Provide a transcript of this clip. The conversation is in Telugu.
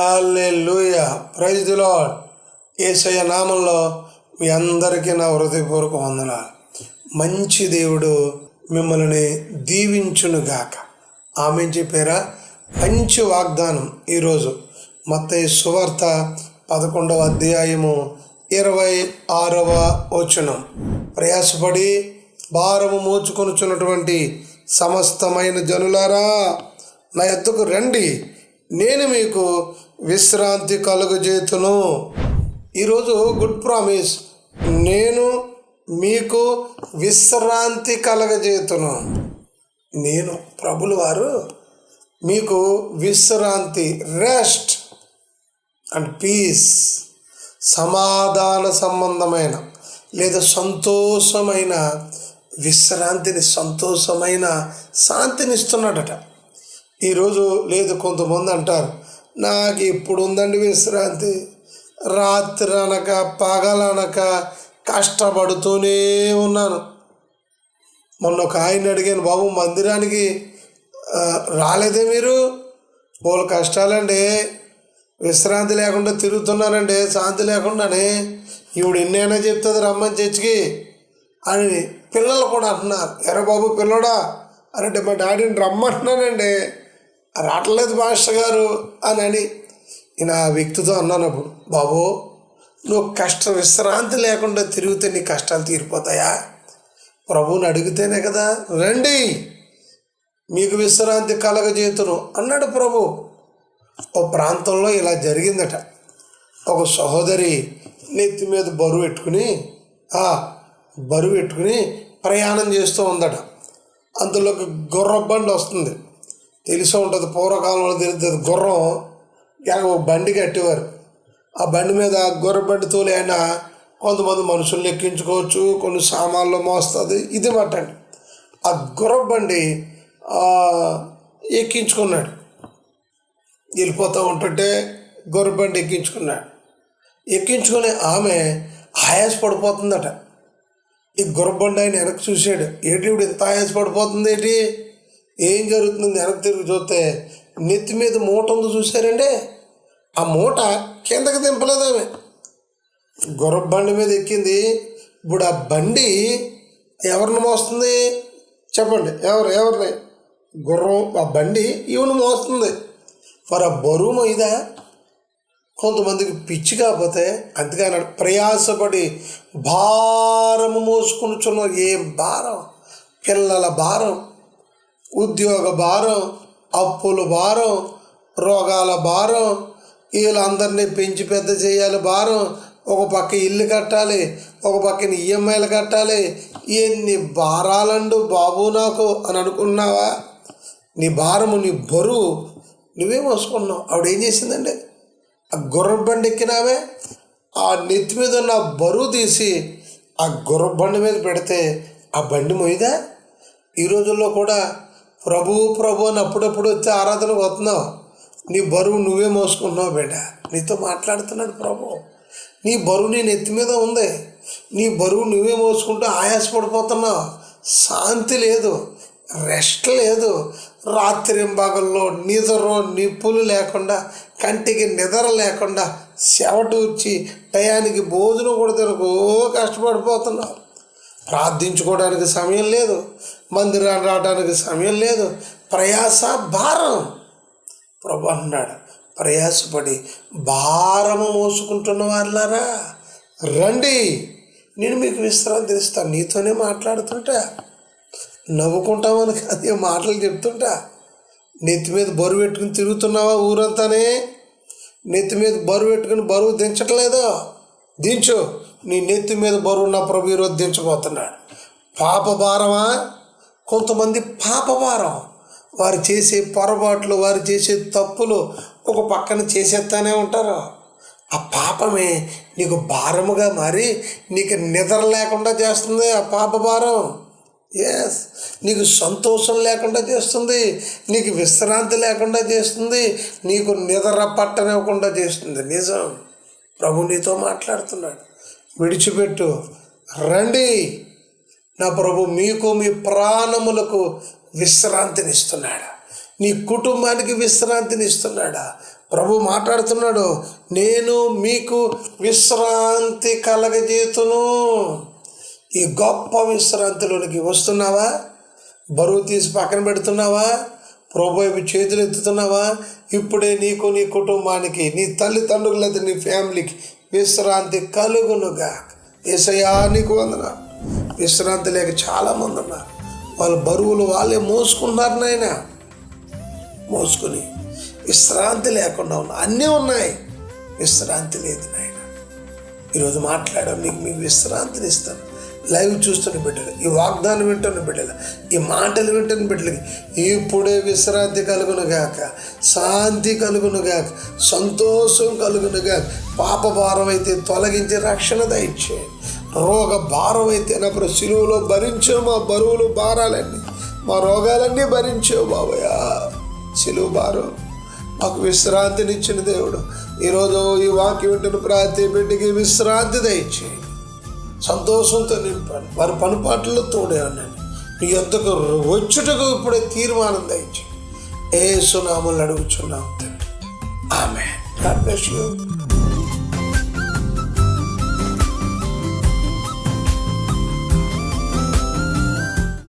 లూయ ప్రైజ్ ది లాడ్ ఏసయ్య నామంలో మీ అందరికీ నా హృదయపూర్వక వందనాలు. మంచి దేవుడు మిమ్మల్ని దీవించునుగాక. ఆమె చెప్పారా? మంచి వాగ్దానం ఈరోజు. మత్తయి సువార్త పదకొండవ అధ్యాయము ఇరవై ఆరవ వచనం. ప్రయాసపడి భారము మోచుకొనుచున్నటువంటి సమస్తమైన జనులారా నా ఎత్తుకు రండి. నేను మీకు విశ్రాంతి కలుగజేతును. ఈరోజు గుడ్ ప్రామిస్. నేను మీకు విశ్రాంతి కలగజేతును. నేను ప్రభులు వారు మీకు విశ్రాంతి రెస్ట్ అండ్ పీస్. సమాధాన సంబంధమైన లేదా సంతోషమైన విశ్రాంతిని సంతోషమైన శాంతిని ఇస్తున్నాడట ఈరోజు లేదు కొంతమంది అంటారు నాకు ఇప్పుడు ఉందండి విశ్రాంతి? రాత్రి అనక పగలనక కష్టపడుతూనే ఉన్నాను. మొన్న ఒక ఆయన అడిగాను బాబు మందిరానికి రాలేదే మీరు? వాళ్ళ కష్టాలండి. విశ్రాంతి లేకుండా తిరుగుతున్నానండి శాంతి లేకుండానే. ఈవిడ ఎన్నైనా చెప్తుంది రమ్మని చర్చికి. అని పిల్లలు కూడా అంటున్నారు ఎరా బాబు పిల్లడా? అనంటే అంటే మా డాడీని రమ్మంటున్నానండి రావట్లేదు మాస్టర్ గారు అని అని నేను ఆ వ్యక్తితో అన్నాను అప్పుడు బాబు నువ్వు కష్ట విశ్రాంతి లేకుండా తిరిగితే నీ కష్టాలు తీరిపోతాయా? ప్రభువుని అడిగితేనే కదా. రండి మీకు విశ్రాంతి కలగజేతును అన్నాడు ప్రభు. ఓ ప్రాంతంలో ఇలా జరిగిందట. ఒక సహోదరి నెత్తి మీద బరువు పెట్టుకుని బరువు పెట్టుకుని ప్రయాణం చేస్తూ ఉందట. అందులోకి గుర్ర బండి వస్తుంది. తెలిసే ఉంటుంది పూర్వకాలంలో తెలుస్తుంది. గుర్రం ఇక ఒక బండి కట్టేవారు. ఆ బండి మీద గుర్ర బండి అయినా కొంతమంది మనుషుల్ని ఎక్కించుకోవచ్చు కొన్ని సామాన్లు మోస్తుంది. ఇది మాట ఆ గుర్ర బండి ఎక్కించుకున్నాడు. వెళ్ళిపోతూ ఉంటుంటే గొర్రె బండి ఎక్కించుకున్నాడు. ఎక్కించుకుని ఆమె ఆయాస పడిపోతుందట ఈ గుర్రబండి ఆయన వెనక్కి చూశాడు. ఏంటి ఇప్పుడు ఇంత ఆయాస పడిపోతుంది ఏంటి? ఏం జరుగుతుంది వెనక్కి తిరిగి చూస్తే నెత్తి మీద మూట ఉంది చూశారండి? ఆ మూట కిందకి దింపలేదు ఆమె. గుర్రబండి మీద ఎక్కింది. ఇప్పుడు ఆ బండి ఎవరిని మోస్తుంది? చెప్పండి ఎవరు ఎవరిని? గుర్రం ఆ బండి ఈవెను మోస్తుంది. మరి ఆ బరువు ఇదా కొంతమందికి పిచ్చి కాకపోతే అందుకే అన్నాడు ప్రయాసపడి భారము మోసుకునిచున్న ఏం భారం? పిల్లల భారం. ఉద్యోగ భారం అప్పుల భారం రోగాల భారం వీళ్ళందరినీ పెంచి పెద్ద చేయాలి భారం. ఒక పక్క ఇల్లు కట్టాలి ఒక పక్కన ఈఎంఐలు కట్టాలి. ఎన్ని భారాలండు బాబు నాకు అని అనుకున్నావా? నీ భారము నీ బరువు నువ్వే మోసుకున్నావు. ఆవిడ ఏం చేసిందండి? ఆ గుర్రం బండి ఎక్కినావే? ఆ నెత్తి మీద ఉన్న బరువు తీసి ఆ గుర్రం బండి మీద పెడితే ఆ బండి మొయ్యదా ఈ రోజుల్లో కూడా ప్రభు ప్రభు అని అప్పుడప్పుడు వచ్చి ఆరాధనకు వస్తున్నావు. నీ బరువు నువ్వే మోసుకుంటున్నావు బిడ్డ నీతో మాట్లాడుతున్నాడు ప్రభు. నీ బరువు నీ నెత్తి మీద ఉంది. నీ బరువు నువ్వే మోసుకుంటూ ఆయాసపడిపోతున్నావు. శాంతి లేదు. రెస్ట్ లేదు. రాత్రి భాగంలో నిద్ర నిప్పులు లేకుండా కంటికి నిద్ర లేకుండా సెవటూర్చి టయానికి భోజనం కూడా తినకు కష్టపడిపోతున్నావు. ప్రార్థించుకోవడానికి సమయం లేదు. మందిరాన్ని రావడానికి సమయం లేదు. ప్రయాస భారం. ప్రభు అన్నాడు ప్రయాసపడి భారము మోసుకుంటున్న వాళ్ళారా రండి. నేను మీకు విశ్రాంతి ఇస్తాను నీతోనే మాట్లాడుతుంటా. నవ్వుకుంటామని అదే మాటలు చెప్తుంటా. నెత్తి మీద బరువు పెట్టుకుని తిరుగుతున్నావా ఊరంతానే? నెత్తి మీద బరువు పెట్టుకుని బరువు దించట్లేదో? దించు. నీ నెత్తి మీద బరువున్న ప్రభు ఈరోజు దించబోతున్నాడు. పాపభారమా కొంతమంది పాపభారం వారు చేసే పొరపాట్లు వారు చేసే తప్పులు ఒక పక్కన చేసేస్తానే ఉంటారు. ఆ పాపమే నీకు భారముగా మారి నీకు నిద్ర లేకుండా చేస్తుంది ఆ పాప భారం. ఎస్ నీకు సంతోషం లేకుండా చేస్తుంది నీకు విశ్రాంతి లేకుండా చేస్తుంది నీకు నిద్ర పట్టనివ్వకుండా చేస్తుంది. నిజం. ప్రభు నీతో మాట్లాడుతున్నాడు. విడిచిపెట్టు. రండి. నా ప్రభు మీకు మీ ప్రాణములకు విశ్రాంతిని ఇస్తున్నాడా నీ కుటుంబానికి విశ్రాంతిని ఇస్తున్నాడా ప్రభు మాట్లాడుతున్నాడు నేను మీకు విశ్రాంతి కలగజేతును. ఈ గొప్ప విశ్రాంతిలోనికి వస్తున్నావా? బరువు తీసి పక్కన పెడుతున్నావా? ప్రభు వైపు చేతులు ఎత్తుతున్నావా? ఇప్పుడే నీకు నీ కుటుంబానికి నీ తల్లిదండ్రులది నీ ఫ్యామిలీకి విశ్రాంతి కలుగునుగా ఏసయా నీకు వందన విశ్రాంతి లేక చాలామంది ఉన్నారు. వాళ్ళ బరువులు వాళ్ళే మోసుకున్నారు నాయన. మోసుకుని విశ్రాంతి లేకుండా ఉన్నా అన్నీ ఉన్నాయి. విశ్రాంతి లేదు నాయన. ఈరోజు మాట్లాడాం నీకు మీకు విశ్రాంతిని ఇస్తాను లైవ్ చూస్తున్న బిడ్డలు ఈ వాగ్దానం వింటున్న బిడ్డలు ఈ మాటలు వింటున్న బిడ్డలకి ఇప్పుడే విశ్రాంతి కలుగును గాక శాంతి కలుగును గాక సంతోషం కలుగును గాక పాప భారం అయితే తొలగించి రక్షణ దయచేయండి రోగ భారం అయితే నా సిలువలో భరించావు మా బరువులు భారాలన్నీ మా రోగాలన్నీ భరించావు బాబయ్యా. సిలువు భారం. మాకు విశ్రాంతినిచ్చిన దేవుడు ఈరోజు ఈ వాక్యం వింటున్న ప్రతి బిడ్డకి విశ్రాంతి దయచేయండి సంతోషంతో నింపాను. వారి పనిపాట్లలో తోడే ఉండండి నీ యొద్దకు వచ్చుటకు ఇప్పుడే తీర్మానం దయచు ఏ సునామలు అడుగుచున్నాం తండ్రి. ఆమె గాడ్ బ్లెస్ యూ